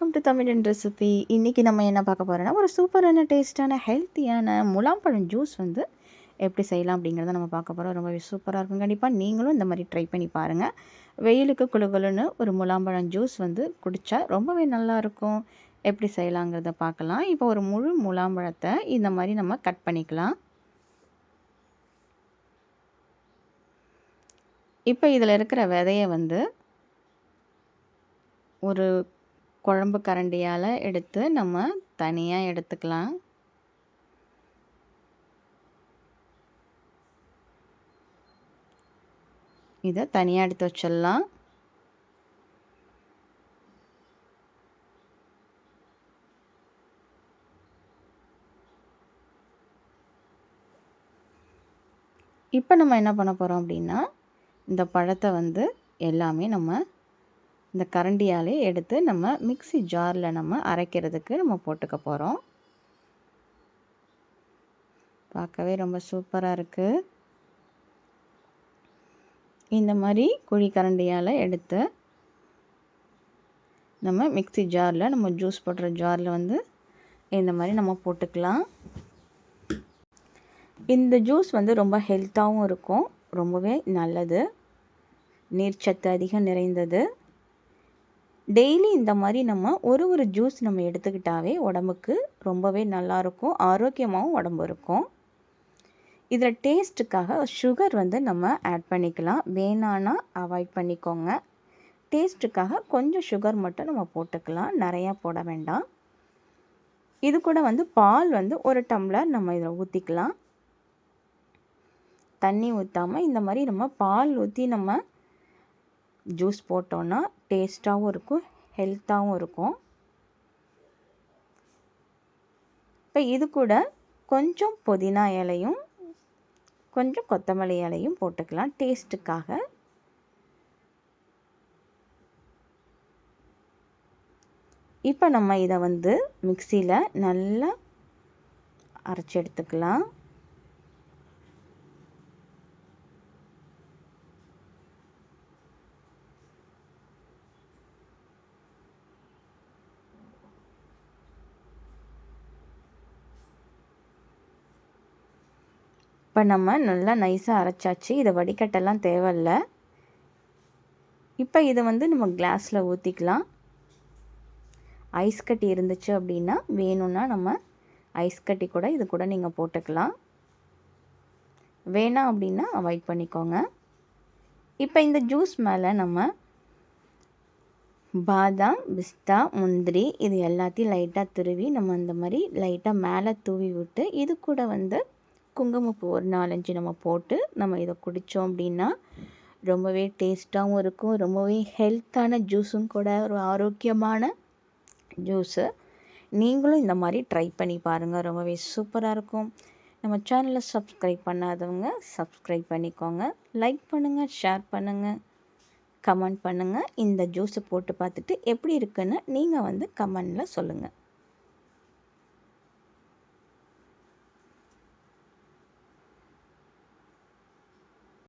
Welcome to தமிழன் recipe இன்றைக்கி நம்ம என்ன பார்க்க போகிறோன்னா ஒரு சூப்பரான டேஸ்ட்டான ஹெல்த்தியான முலாம்பழம் ஜூஸ் வந்து எப்படி செய்யலாம் அப்படிங்கிறத நம்ம பார்க்க போகிறோம் ரொம்பவே சூப்பராக இருக்கும். கண்டிப்பாக நீங்களும் இந்த மாதிரி ட்ரை பண்ணி பாருங்கள் வெயிலுக்கு குழுகுலுன்னு ஒரு முலாம்பழம் ஜூஸ் வந்து குடித்தா ரொம்பவே நல்லாயிருக்கும் எப்படி செய்யலாங்கிறத பார்க்கலாம். இப்போ ஒரு முழு முலாம்பழத்தை இந்த மாதிரி நம்ம கட் பண்ணிக்கலாம். இப்போ இதில் இருக்கிற விதையை வந்து ஒரு குழம்பு கரண்டியால் எடுத்து நம்ம தனியாக எடுத்துக்கலாம். இதை தனியாக எடுத்து வச்சிடலாம். இப்போ நம்ம என்ன பண்ண போகிறோம் அப்படின்னா இந்த பழத்தை வந்து எல்லாமே நம்ம இந்த கரண்டியாலே எடுத்து நம்ம மிக்சி ஜாரில் நம்ம அரைக்கிறதுக்கு நம்ம போட்டுக்க போகிறோம் பார்க்கவே ரொம்ப சூப்பராக இருக்குது இந்த மாதிரி குழி கரண்டியால் எடுத்து நம்ம மிக்சி ஜாரில் நம்ம ஜூஸ் போடுற ஜாரில் வந்து இந்த மாதிரி நம்ம போட்டுக்கலாம். இந்த ஜூஸ் வந்து ரொம்ப ஹெல்த்தாகவும் இருக்கும் ரொம்பவே நல்லது. நீர்ச்சத்து அதிகம் நிறைந்தது. டெய்லி இந்த மாதிரி நம்ம ஒரு ஒரு ஜூஸ் நம்ம எடுத்துக்கிட்டாவே உடம்புக்கு ரொம்பவே நல்லாயிருக்கும் ஆரோக்கியமாகவும் உடம்பு இருக்கும். இதில் டேஸ்ட்டுக்காக சுகர் வந்து நம்ம ஆட் பண்ணிக்கலாம். வேணான்னா அவாய்ட் பண்ணிக்கோங்க. டேஸ்ட்டுக்காக கொஞ்சம் சுகர் மட்டும் நம்ம போட்டுக்கலாம். நிறையா போட வேண்டாம். இது கூட வந்து பால் வந்து ஒரு டம்ளர் நம்ம இதில் ஊற்றிக்கலாம் தண்ணி ஊற்றாமல் இந்த மாதிரி நம்ம பால் ஊற்றி நம்ம ஜூஸ் போட்டோன்னா டேஸ்ட்டாகவும் இருக்கும் ஹெல்த்தாகவும் இருக்கும். இப்போ இது கூட கொஞ்சம் புதினா இலையும் கொஞ்சம் கொத்தமல்லி இலையும் போட்டுக்கலாம் டேஸ்ட்டுக்காக. இப்போ நம்ம இதை வந்து மிக்சியில் நல்லா அரைச்சி எடுத்துக்கலாம். இப்போ நம்ம நல்லா நைஸாக அரைச்சாச்சு. இதை வடிகட்டெல்லாம் தேவையில்ல. இப்போ இதை வந்து நம்ம கிளாஸில் ஊற்றிக்கலாம் ஐஸ் கட்டி இருந்துச்சு அப்படின்னா வேணும்னா நம்ம ஐஸ் கட்டி கூட இது கூட நீங்கள் போட்டுக்கலாம். வேணாம் அப்படின்னா அவாய்ட் பண்ணிக்கோங்க. இப்போ இந்த ஜூஸ் மேலே நம்ம பாதாம் பிஸ்தா முந்திரி இது எல்லாத்தையும் லைட்டாக துருவி நம்ம அந்த மாதிரி லைட்டாக மேலே தூவி விட்டு இது கூட வந்து குங்குமப்பூ ஒரு நாலஞ்சு நம்ம போட்டு நம்ம இதை குடித்தோம் அப்படின்னா ரொம்பவே டேஸ்ட்டாகவும் இருக்கும். ரொம்பவே ஹெல்த்தான ஜூஸும் கூட ஒரு ஆரோக்கியமான ஜூஸு நீங்களும் இந்த மாதிரி ட்ரை பண்ணி பாருங்கள் ரொம்பவே சூப்பராக இருக்கும். நம்ம சேனலை சப்ஸ்கிரைப் பண்ணாதவங்க சப்ஸ்கிரைப் பண்ணிக்கோங்க. லைக் பண்ணுங்கள் ஷேர் பண்ணுங்கள் கமெண்ட் பண்ணுங்கள் இந்த ஜூஸை போட்டு பார்த்துட்டு எப்படி இருக்குன்னு நீங்கள் வந்து கமெண்டில் சொல்லுங்கள்